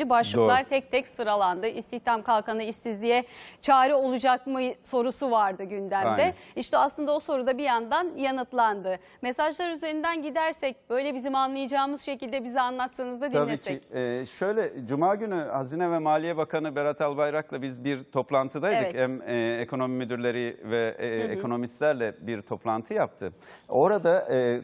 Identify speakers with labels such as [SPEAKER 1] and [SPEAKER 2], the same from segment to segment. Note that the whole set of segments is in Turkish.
[SPEAKER 1] önemli başlıklar
[SPEAKER 2] Doğru.
[SPEAKER 1] tek tek sıralandı. İstihdam kalkanı işsizliğe çare olacak mı sorusu vardı gündemde.
[SPEAKER 2] Aynen.
[SPEAKER 1] İşte aslında o soru da bir yandan yanıtlandı. Mesajlar üzerinden gidersek böyle bizim anlayacağımız şekilde bize anlatsanız da
[SPEAKER 2] Tabii
[SPEAKER 1] dinlesek.
[SPEAKER 2] ki. Ee, şöyle Cuma günü Hazine ve Maliye Bakanı Berat Albayrak'la biz bir toplantıdaydık.
[SPEAKER 1] Evet.
[SPEAKER 2] Hem e, ekonomi müdürleri ve e, ekonomistlerle bir toplantı yaptı. Orada e,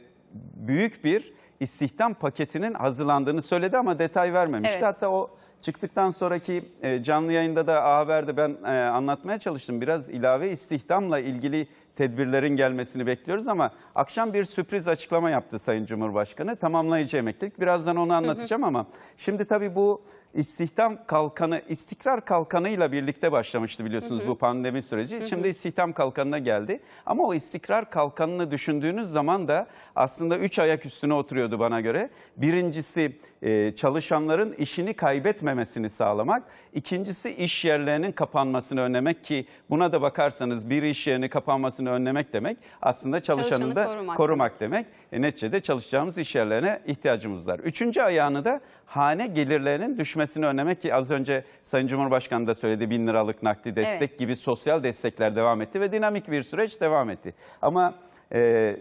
[SPEAKER 2] büyük bir istihdam paketinin hazırlandığını söyledi ama detay vermemişti.
[SPEAKER 1] Evet.
[SPEAKER 2] Hatta o çıktıktan sonraki e, canlı yayında da A Haber'de ben e, anlatmaya çalıştım. Biraz ilave istihdamla ilgili tedbirlerin gelmesini bekliyoruz ama akşam bir sürpriz açıklama yaptı Sayın Cumhurbaşkanı. Tamamlayıcı emeklilik. Birazdan onu anlatacağım ama şimdi tabii bu istihdam kalkanı, istikrar kalkanıyla birlikte başlamıştı biliyorsunuz bu pandemi süreci. Şimdi istihdam kalkanına geldi. Ama o istikrar kalkanını düşündüğünüz zaman da aslında üç ayak üstüne oturuyordu bana göre. Birincisi e, çalışanların işini kaybetmemesini sağlamak. İkincisi iş yerlerinin kapanmasını önlemek ki buna da bakarsanız bir iş yerinin kapanmasını önlemek demek aslında çalışanın
[SPEAKER 1] Çalışanı
[SPEAKER 2] da
[SPEAKER 1] korumak.
[SPEAKER 2] korumak demek. E, neticede çalışacağımız iş yerlerine ihtiyacımız var. Üçüncü ayağını da hane gelirlerinin düşmesini önlemek ki az önce Sayın Cumhurbaşkanı da söyledi bin liralık nakdi destek
[SPEAKER 1] Evet.
[SPEAKER 2] gibi sosyal destekler devam etti ve dinamik bir süreç devam etti. Ama e,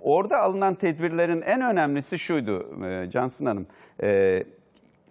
[SPEAKER 2] orada alınan tedbirlerin en önemlisi şuydu e, Cansın Hanım. E,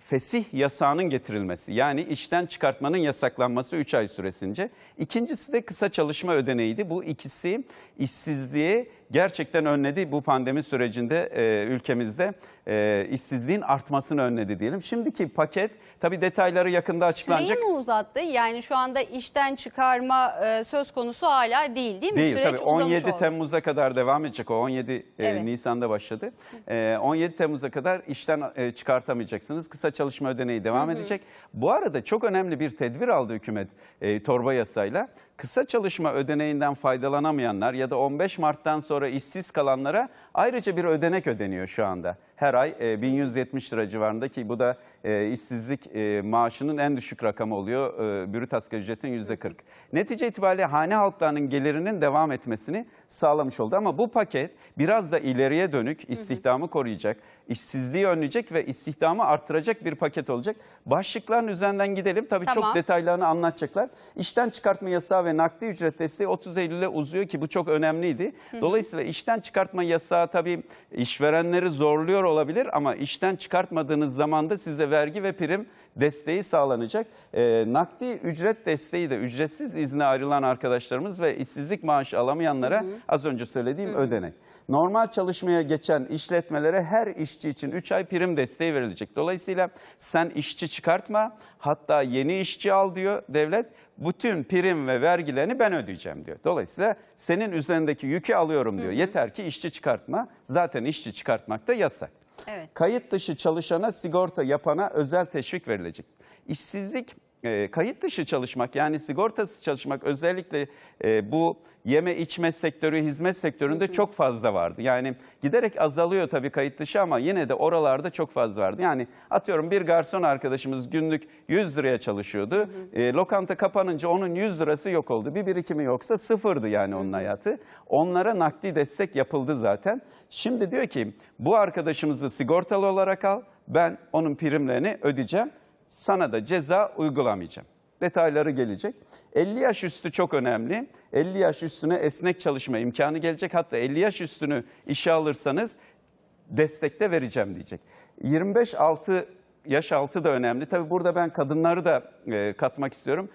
[SPEAKER 2] fesih yasağının getirilmesi yani işten çıkartmanın yasaklanması 3 ay süresince. İkincisi de kısa çalışma ödeneğiydi. Bu ikisi işsizliği gerçekten önledi bu pandemi sürecinde e, ülkemizde e, işsizliğin artmasını önledi diyelim. Şimdiki paket tabii detayları yakında açıklanacak.
[SPEAKER 1] Süreyi mi uzattı? Yani şu anda işten çıkarma e, söz konusu hala değil değil mi?
[SPEAKER 2] Değil
[SPEAKER 1] Süreç
[SPEAKER 2] tabii
[SPEAKER 1] uzamış
[SPEAKER 2] 17
[SPEAKER 1] oldu.
[SPEAKER 2] Temmuz'a kadar devam edecek o 17 e,
[SPEAKER 1] Evet.
[SPEAKER 2] Nisan'da başladı. E, 17 Temmuz'a kadar işten e, çıkartamayacaksınız. Kısa çalışma ödeneği devam edecek. Bu arada çok önemli bir tedbir aldı hükümet e, torba yasayla. Kısa çalışma ödeneğinden faydalanamayanlar ya da 15 Mart'tan sonra işsiz kalanlara ayrıca bir ödenek ödeniyor şu anda. Her ay e, 1170 lira civarında ki bu da e, işsizlik e, maaşının en düşük rakamı oluyor. E, brüt asgari ücretin %40. Netice itibariyle hane halklarının gelirinin devam etmesini sağlamış oldu. Ama bu paket biraz da ileriye dönük istihdamı koruyacak, işsizliği önleyecek ve istihdamı arttıracak bir paket olacak. Başlıkların üzerinden gidelim. Tabii
[SPEAKER 1] Tamam.
[SPEAKER 2] çok detaylarını anlatacaklar. İşten çıkartma yasağı ve nakdi ücret desteği 30 Eylül'e uzuyor ki bu çok önemliydi. Dolayısıyla işten çıkartma yasağı tabii işverenleri zorluyor olabilir ama işten çıkartmadığınız zaman da size vergi ve prim desteği sağlanacak. Ee, nakdi ücret desteği de ücretsiz izne ayrılan arkadaşlarımız ve işsizlik maaşı alamayanlara az önce söylediğim ödenek. Normal çalışmaya geçen işletmelere her işçi için 3 ay prim desteği verilecek. Dolayısıyla sen işçi çıkartma hatta yeni işçi al diyor devlet. Bütün prim ve vergilerini ben ödeyeceğim diyor. Dolayısıyla senin üzerindeki yükü alıyorum diyor. Yeter ki işçi çıkartma. Zaten işçi çıkartmak da yasak.
[SPEAKER 1] Evet.
[SPEAKER 2] Kayıt dışı çalışana sigorta yapana özel teşvik verilecek. İşsizlik e, kayıt dışı çalışmak yani sigortasız çalışmak özellikle e, bu yeme içme sektörü, hizmet sektöründe çok fazla vardı. Yani giderek azalıyor tabii kayıt dışı ama yine de oralarda çok fazla vardı. Yani atıyorum bir garson arkadaşımız günlük 100 liraya çalışıyordu. E, lokanta kapanınca onun 100 lirası yok oldu. Bir birikimi yoksa sıfırdı yani onun hayatı. Onlara nakdi destek yapıldı zaten. Şimdi diyor ki bu arkadaşımızı sigortalı olarak al. Ben onun primlerini ödeyeceğim. Sana da ceza uygulamayacağım. Detayları gelecek. 50 yaş üstü çok önemli. 50 yaş üstüne esnek çalışma imkanı gelecek. Hatta 50 yaş üstünü işe alırsanız destekte vereceğim diyecek. 25 altı yaş altı da önemli. Tabii burada ben kadınları da e, katmak istiyorum.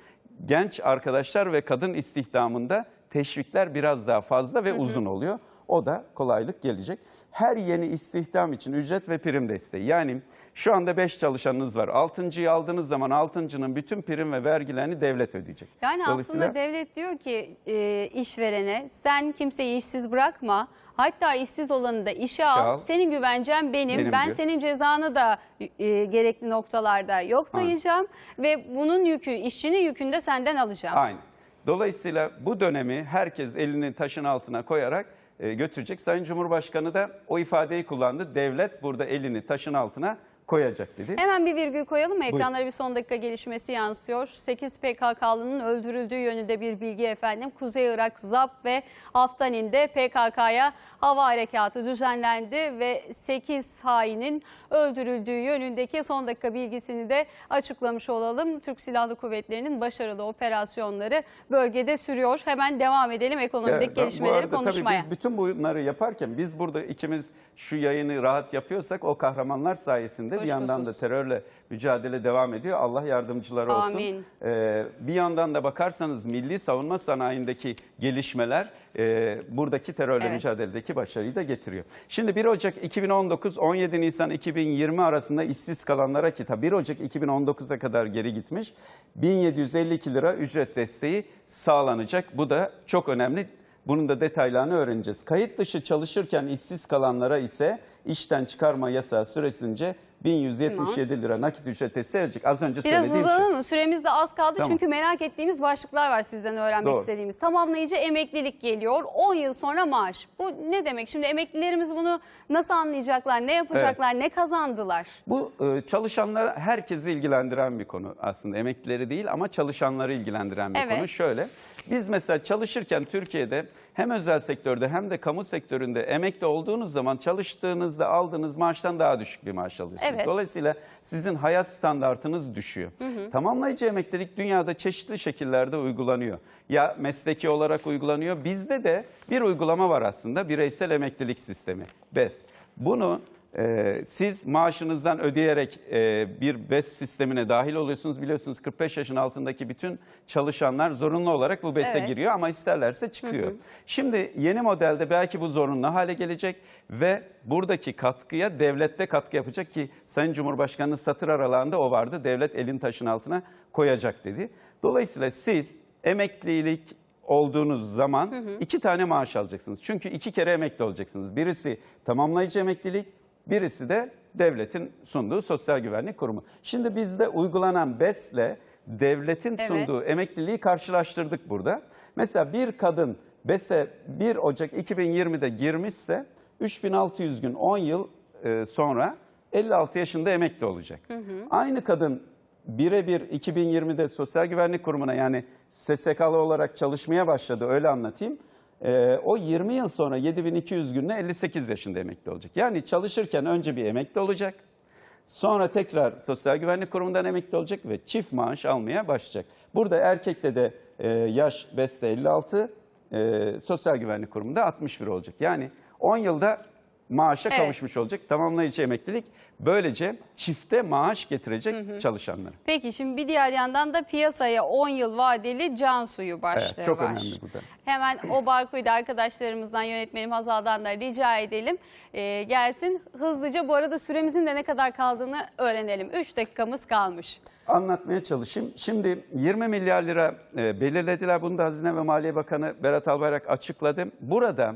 [SPEAKER 2] Genç arkadaşlar ve kadın istihdamında teşvikler biraz daha fazla ve uzun oluyor. O da kolaylık gelecek. Her yeni istihdam için ücret ve prim desteği. Yani şu anda 5 çalışanınız var. 6.yı aldığınız zaman 6.nın bütün prim ve vergilerini devlet ödeyecek.
[SPEAKER 1] Yani
[SPEAKER 2] Dolayısıyla-
[SPEAKER 1] aslında devlet diyor ki e, işverene sen kimseyi işsiz bırakma. Hatta işsiz olanı da işe al.
[SPEAKER 2] al.
[SPEAKER 1] Senin güvencen benim.
[SPEAKER 2] Benim
[SPEAKER 1] ben
[SPEAKER 2] diyor.
[SPEAKER 1] senin cezanı da e, gerekli noktalarda yok sayacağım. Ve bunun yükü, işçinin yükünü de senden alacağım.
[SPEAKER 2] Aynı. Dolayısıyla bu dönemi herkes elini taşın altına koyarak götürecek. Sayın Cumhurbaşkanı da o ifadeyi kullandı. Devlet burada elini taşın altına koyacak dedi.
[SPEAKER 1] Hemen bir virgül koyalım mı?
[SPEAKER 2] Buyurun.
[SPEAKER 1] Ekranlara bir son dakika gelişmesi yansıyor. 8 PKK'lının öldürüldüğü yönünde bir bilgi efendim. Kuzey Irak, ZAP ve Aftanin'de PKK'ya hava harekatı düzenlendi ve 8 hainin öldürüldüğü yönündeki son dakika bilgisini de açıklamış olalım. Türk Silahlı Kuvvetleri'nin başarılı operasyonları bölgede sürüyor. Hemen devam edelim ekonomideki
[SPEAKER 2] Evet, bu
[SPEAKER 1] gelişmeleri
[SPEAKER 2] arada
[SPEAKER 1] konuşmaya.
[SPEAKER 2] Tabii biz bütün bunları yaparken biz burada ikimiz şu yayını rahat yapıyorsak o kahramanlar sayesinde bir yandan da terörle mücadele devam ediyor. Allah yardımcıları olsun.
[SPEAKER 1] Amin.
[SPEAKER 2] Ee, bir yandan da bakarsanız milli savunma sanayindeki gelişmeler e, buradaki terörle
[SPEAKER 1] Evet.
[SPEAKER 2] mücadeledeki başarıyı da getiriyor. Şimdi 1 Ocak 2019 17 Nisan 2020 arasında işsiz kalanlara kitap 1 Ocak 2019'a kadar geri gitmiş. 1752 lira ücret desteği sağlanacak. Bu da çok önemli. Bunun da detaylarını öğreneceğiz. Kayıt dışı çalışırken işsiz kalanlara ise işten çıkarma yasağı süresince 1177 lira nakit ücret desteği verecek. Az önce
[SPEAKER 1] Biraz
[SPEAKER 2] söylediğim şey.
[SPEAKER 1] hızlanalım mı? Süremiz de az kaldı
[SPEAKER 2] Tamam.
[SPEAKER 1] çünkü merak ettiğimiz başlıklar var sizden öğrenmek
[SPEAKER 2] Doğru.
[SPEAKER 1] istediğimiz. Tamamlayıcı emeklilik geliyor. 10 yıl sonra maaş. Bu ne demek? Şimdi emeklilerimiz bunu nasıl anlayacaklar? Ne yapacaklar? Ne kazandılar?
[SPEAKER 2] Bu e, çalışanlar herkesi ilgilendiren bir konu aslında. Emeklileri değil ama çalışanları ilgilendiren bir
[SPEAKER 1] Evet.
[SPEAKER 2] konu. Şöyle, biz mesela çalışırken Türkiye'de hem özel sektörde hem de kamu sektöründe emekli olduğunuz zaman çalıştığınızda aldığınız maaştan daha düşük bir maaş alıyorsunuz.
[SPEAKER 1] Evet.
[SPEAKER 2] Dolayısıyla sizin hayat standartınız düşüyor. Tamamlayıcı emeklilik dünyada çeşitli şekillerde uygulanıyor. Ya mesleki olarak uygulanıyor. Bizde de bir uygulama var aslında bireysel emeklilik sistemi. BES. Bunu e, siz maaşınızdan ödeyerek e, bir BES sistemine dahil oluyorsunuz. Biliyorsunuz 45 yaşın altındaki bütün çalışanlar zorunlu olarak bu BES'e
[SPEAKER 1] Evet.
[SPEAKER 2] giriyor ama isterlerse çıkıyor. Şimdi yeni modelde belki bu zorunlu hale gelecek ve buradaki katkıya devlet de katkı yapacak ki Sayın Cumhurbaşkanı'nın satır aralarında o vardı. Devlet elin taşın altına koyacak dedi. Dolayısıyla siz emeklilik olduğunuz zaman iki tane maaş alacaksınız. Çünkü iki kere emekli olacaksınız. Birisi tamamlayıcı emeklilik, birisi de devletin sunduğu sosyal güvenlik kurumu. Şimdi bizde uygulanan BES'le devletin
[SPEAKER 1] Evet.
[SPEAKER 2] sunduğu emekliliği karşılaştırdık burada. Mesela bir kadın BES'e 1 Ocak 2020'de girmişse 3600 gün 10 yıl e, sonra 56 yaşında emekli olacak. Aynı kadın birebir 2020'de Sosyal Güvenlik Kurumu'na yani SSK'lı olarak çalışmaya başladı öyle anlatayım. Ee, o 20 yıl sonra 7200 günde 58 yaşında emekli olacak. Yani çalışırken önce bir emekli olacak. Sonra tekrar Sosyal Güvenlik Kurumu'ndan emekli olacak ve çift maaş almaya başlayacak. Burada erkekte de e, yaş BES'te 56, e, Sosyal Güvenlik Kurumu'nda 61 olacak. Yani 10 yılda maaşa
[SPEAKER 1] Evet.
[SPEAKER 2] kavuşmuş olacak. Tamamlayıcı emeklilik böylece çifte maaş getirecek çalışanlara.
[SPEAKER 1] Peki şimdi bir diğer yandan da piyasaya 10 yıl vadeli can suyu başlığı
[SPEAKER 2] Evet, çok
[SPEAKER 1] var.
[SPEAKER 2] önemli bu da.
[SPEAKER 1] Hemen o barkoyu da arkadaşlarımızdan yönetmenim Hazal'dan da rica edelim. Ee, gelsin hızlıca bu arada süremizin de ne kadar kaldığını öğrenelim. 3 dakikamız kalmış.
[SPEAKER 2] Anlatmaya çalışayım. Şimdi 20 milyar lira e, belirlediler. Bunu da Hazine ve Maliye Bakanı Berat Albayrak açıkladı. Burada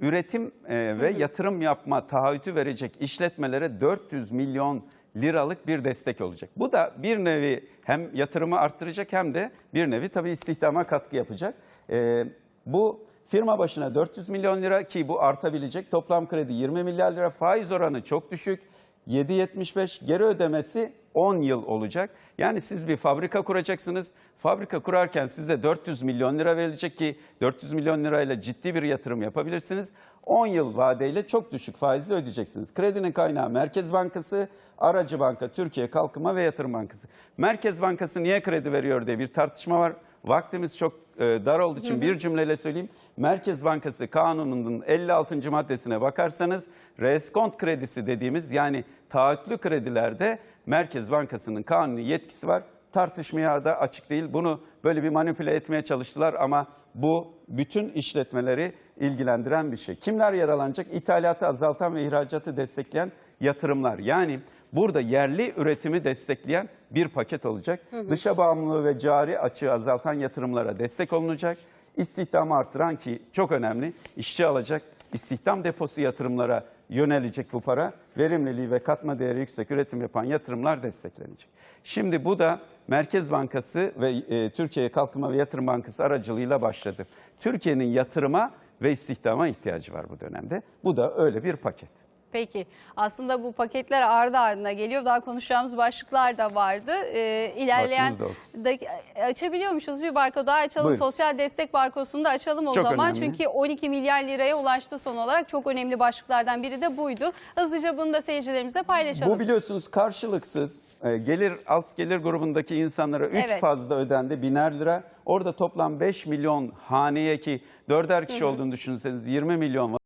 [SPEAKER 2] üretim e, ve yatırım yapma taahhütü verecek işletmelere 400 milyon liralık bir destek olacak. Bu da bir nevi hem yatırımı arttıracak hem de bir nevi tabii istihdama katkı yapacak. E, bu firma başına 400 milyon lira ki bu artabilecek. Toplam kredi 20 milyar lira. Faiz oranı çok düşük. 7.75 geri ödemesi 10 yıl olacak. Yani siz bir fabrika kuracaksınız. Fabrika kurarken size 400 milyon lira verilecek ki 400 milyon lirayla ciddi bir yatırım yapabilirsiniz. 10 yıl vadeyle çok düşük faizle ödeyeceksiniz. Kredinin kaynağı Merkez Bankası, Aracı Banka, Türkiye Kalkınma ve Yatırım Bankası. Merkez Bankası niye kredi veriyor diye bir tartışma var. Vaktimiz çok e, dar olduğu için bir cümleyle söyleyeyim. Merkez Bankası Kanunu'nun 56. maddesine bakarsanız reskont kredisi dediğimiz yani taahhütlü kredilerde Merkez Bankası'nın kanuni yetkisi var. Tartışmaya da açık değil. Bunu böyle bir manipüle etmeye çalıştılar ama bu bütün işletmeleri ilgilendiren bir şey. Kimler yaralanacak? İthalatı azaltan ve ihracatı destekleyen yatırımlar. Yani burada yerli üretimi destekleyen bir paket olacak. Dışa bağımlılığı ve cari açığı azaltan yatırımlara destek olunacak. İstihdamı artıran ki çok önemli işçi alacak istihdam deposu yatırımlara yönelecek bu para. Verimliliği ve katma değeri yüksek üretim yapan yatırımlar desteklenecek. Şimdi bu da Merkez Bankası ve e, Türkiye Kalkınma ve Yatırım Bankası aracılığıyla başladı. Türkiye'nin yatırıma ve istihdama ihtiyacı var bu dönemde. Bu da öyle bir paket.
[SPEAKER 1] Peki aslında bu paketler ardı ardına geliyor. Daha konuşacağımız başlıklar da vardı. Ee, ilerleyen
[SPEAKER 2] Vaktimiz
[SPEAKER 1] dak- açabiliyormuşuz bir barko daha açalım.
[SPEAKER 2] Buyurun.
[SPEAKER 1] Sosyal destek barkosunu da açalım o
[SPEAKER 2] Çok
[SPEAKER 1] zaman.
[SPEAKER 2] önemli.
[SPEAKER 1] Çünkü 12 milyar liraya ulaştı son olarak. Çok önemli başlıklardan biri de buydu. Hızlıca bunu da seyircilerimize paylaşalım.
[SPEAKER 2] Bu biliyorsunuz karşılıksız e, gelir alt gelir grubundaki insanlara 3
[SPEAKER 1] Evet.
[SPEAKER 2] fazla ödendi biner lira. Orada toplam 5 milyon haneye ki 4'er kişi olduğunu düşünürseniz 20 milyon